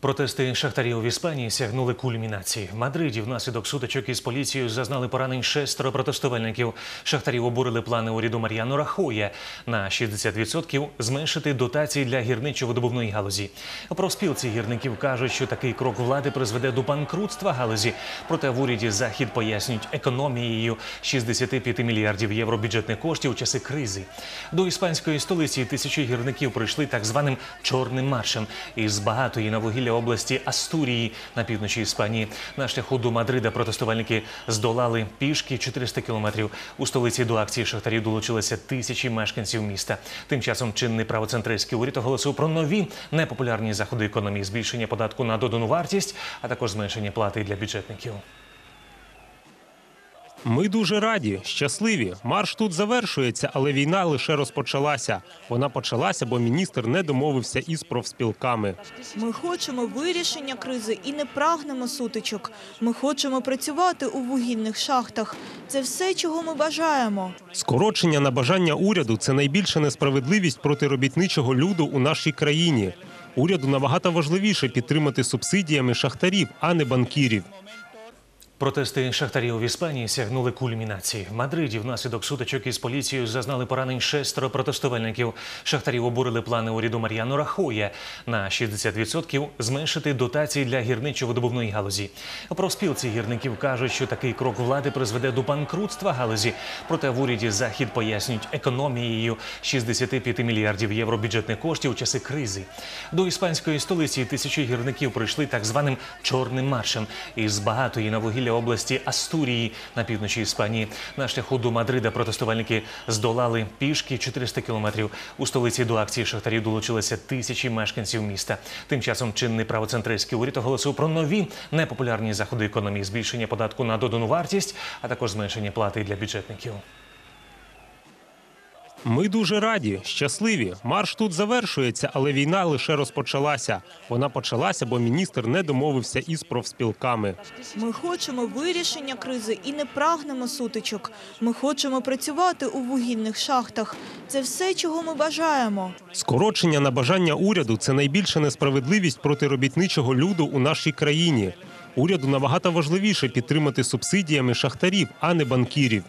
Протести шахтарів в Іспанії сягнули кульмінації. В Мадриді внаслідок сутичок із поліцією зазнали поранень шестеро протестувальників. Шахтарів обурили плани уряду Мар'яно Рахоя на 60% зменшити дотації для гірничо-видобувної галузі. Профспілці гірників кажуть, що такий крок влади призведе до банкрутства галузі. Проте в уряді захід пояснюють економією 65 мільярдів євро бюджетних коштів у часи кризи. До іспанської столиці тисячі гірників прийшли так званим чорним маршем із багатої на вугілля області Астурії на півночі Іспанії. На шляху до Мадрида протестувальники здолали пішки 400 кілометрів. У столиці до акції шахтарів долучилися тисячі мешканців міста. Тим часом чинний правоцентристський уряд оголосив про нові непопулярні заходи економії, збільшення податку на додану вартість, а також зменшення плати для бюджетників. Ми дуже раді, щасливі. Марш тут завершується, але війна лише розпочалася. Вона почалася, бо міністр не домовився із профспілками. Ми хочемо вирішення кризи і не прагнемо сутичок. Ми хочемо працювати у вугільних шахтах. Це все, чого ми бажаємо. Скорочення на бажання уряду це найбільша несправедливість проти робітничого люду у нашій країні. Уряду набагато важливіше підтримати субсидіями шахтарів, а не банкірів. Протести шахтарів в Іспанії сягнули кульмінації. В Мадриді внаслідок сутичок із поліцією зазнали поранень шестеро протестувальників. Шахтарів обурили плани уряду Мар'яно Рахоя на 60% зменшити дотації для гірничо-видобувної галузі. Профспілці гірників кажуть, що такий крок влади призведе до банкрутства галузі. Проте в уряді захід пояснюють економією 65 мільярдів євро бюджетних коштів у часи кризи. До іспанської столиці тисячі гірників прийшли так званим чорним маршем із багатої на вугілля області Астурії на півночі Іспанії. На шляху до Мадрида протестувальники здолали пішки 400 кілометрів. У столиці до акції шахтарів долучилися тисячі мешканців міста. Тим часом чинний правоцентристський уряд оголосив про нові непопулярні заходи економії, збільшення податку на додану вартість, а також зменшення плати для бюджетників. Ми дуже раді, щасливі. Марш тут завершується, але війна лише розпочалася. Вона почалася, бо міністр не домовився із профспілками. Ми хочемо вирішення кризи і не прагнемо сутичок. Ми хочемо працювати у вугільних шахтах. Це все, чого ми бажаємо. Скорочення на бажання уряду це найбільша несправедливість проти робітничого люду у нашій країні. Уряду набагато важливіше підтримати субсидіями шахтарів, а не банкірів.